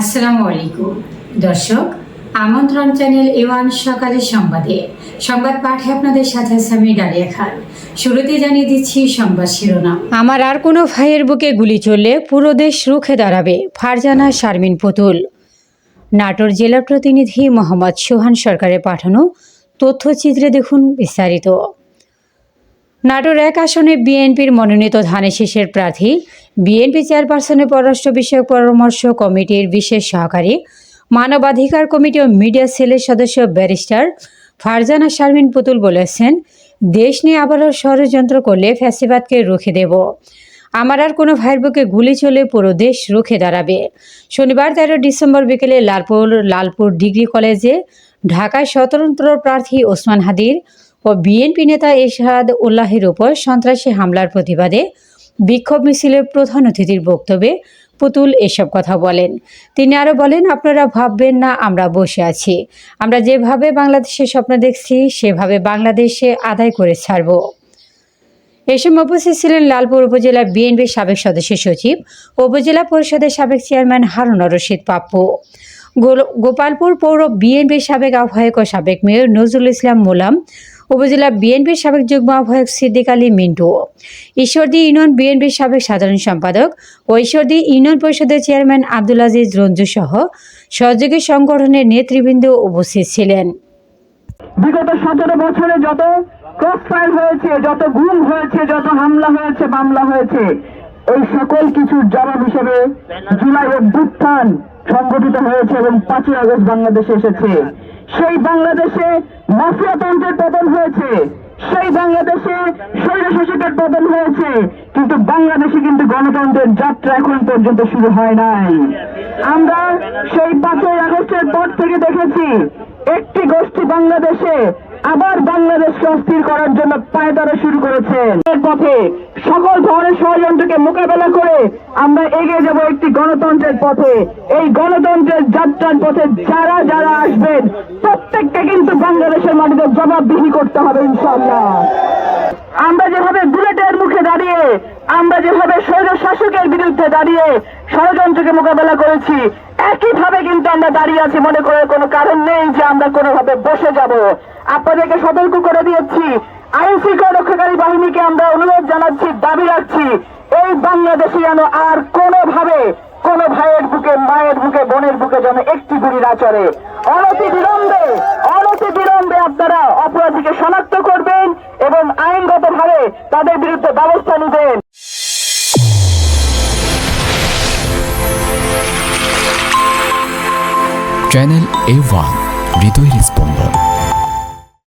আসসালামু আলাইকুম। দর্শক, আমন্ত্রণ চ্যানেল এওয়ান সকালের সংবাদে। সংবাদ পাঠে আপনাদের সাথে আছে আমি ডালিয়া খান। শুরুতে জানিয়ে দিচ্ছি সংবাদ শিরোনাম। আমার আর কোনো ভাইয়ের বুকে গুলি চললে পুরো দেশ রুখে দাঁড়াবে ফারজানা শারমিন পুতুল। নাটোর জেলা প্রতিনিধি মোহাম্মদ সোহান সরকারের পাঠানো তথ্যচিত্রে দেখুন বিস্তারিত। নাটোর এক আসনে বিএনপির মনোনীত ধানের শীষের প্রার্থী, বিএনপি চেয়ারপারসনের পররাষ্ট্র বিষয়ক পরামর্শ কমিটির বিশেষ সহকারী, মানবাধিকার কমিটি ও মিডিয়া সেলের সদস্য ব্যারিস্টার ফারজানা শারমিন পুতুল বলেছেন, দেশ নিয়ে আবারও ষড়যন্ত্র করলে ফ্যাসিবাদকে রুখে দেব। আমার আর কোনো ভাইয়ের বুকে গুলি চলে পুরো দেশ রুখে দাঁড়াবে। শনিবার তেরো ডিসেম্বর বিকেলে লালপুর লালপুর ডিগ্রি কলেজে ঢাকায় স্বতন্ত্র প্রার্থী ওসমান হাদির ও বিএনপি নেতা এরশাদ উল্লাহের উপর সন্ত্রাসী হামলার প্রতিবাদে বিক্ষোভ মিছিলের প্রধান অতিথির বক্তব্যে পুতুল এসব কথা বলেন। তিনি আরও বলেন, আপনারা ভাববেন না, আমরা বসে আছি। আমরা যেভাবে বাংলাদেশের স্বপ্ন দেখছি, সেভাবে বাংলাদেশে আদায় করে ছাড়ব। এ সময় উপস্থিত ছিলেন লালপুর উপজেলা বিএনপির সাবেক সদস্য সচিব উপজেলা পরিষদের সাবেক চেয়ারম্যান হারুন রশিদ পাপ্পু। গোপালপুর পৌর বিএনপির সাবেক আহ্বায়ক ও সাবেক মেয়র নজরুল ইসলাম মোলাম উপজেলা বিএনপির সাবেক যুগ্ম আহ্বায়ক সিদ্দিক আলী মিন্টু। ঈশ্বরদী ইউনিয়ন বিএনপির সাবেক সাধারণ সম্পাদক ও ঈশ্বরদী ইউনিয়ন পরিষদের চেয়ারম্যান আব্দুল আজিজ রঞ্জু সহ সহযোগী সংগঠনের নেতৃবৃন্দ উপস্থিত ছিলেন। বিগত সতেরো বছরে যত ক্রস ফায়ার হয়েছে, যত গুম হয়েছে, যত হামলা হয়েছে, মামলা হয়েছে, এই সকল কিছুর জবাব হিসেবে জুলাই অভ্যুত্থান সংগঠিত হয়েছে এবং পাঁচই আগস্ট বাংলাদেশে এসেছে। সেই বাংলাদেশে মাফিয়াতন্ত্রের পতন হয়েছে। সেই বাংলাদেশে স্বৈরশাসকের পতন হয়েছে। কিন্তু বাংলাদেশে কিন্তু গণতন্ত্রের যাত্রা এখন পর্যন্ত শুরু হয় নাই। আমরা সেই পাঁচই আগস্টের পর থেকে দেখেছি, একটি গোষ্ঠী বাংলাদেশে আবার বাংলাদেশকে অস্থির করার জন্য পায়তারা শুরু করেছে। পথে সকল ধরনের ষড়যন্ত্রকে মোকাবেলা করে আমরা এগিয়ে যাব একটি গণতন্ত্রের পথে। এই গণতন্ত্রের যাত্রার পথে যারা যারা আসবেন, প্রত্যেককে কিন্তু বাংলাদেশের মাটিতে জবাবদিহি করতে হবে, ইনশাআল্লাহ। আমরা যেভাবে বুলেটের মুখে দাঁড়িয়ে, আমরা যেভাবে স্বৈর শাসকের বিরুদ্ধে দাঁড়িয়ে ষড়যন্ত্রকে মোকাবেলা করেছি, একইভাবে কিন্তু আমরা দাঁড়িয়ে আছি মনে করার কোনো কারণ নেই যে আমরা কোনোভাবে বসে যাব। আপনাদেরকে সতর্ক করে দিয়েছি আইন শৃঙ্খলা রক্ষাকারী বাহিনীকে আমরা অনুরোধ জানাচ্ছি, দাবি রাখছি, এই বাংলাদেশে যেন আর কোনোভাবে কোন ভাইয়ের বুকে, মায়ের বুকে, বোনের বুকে যেন একটি গুলি না চড়ে। অনতি বিলম্বে অনতি বিলম্বে আপনারা অপরাধীকে শনাক্ত করবেন এবং আইনগতভাবে তাদের বিরুদ্ধে ব্যবস্থা নেবেন। চ্যানেল এ ওয়ান হৃদয়ের স্পন্দন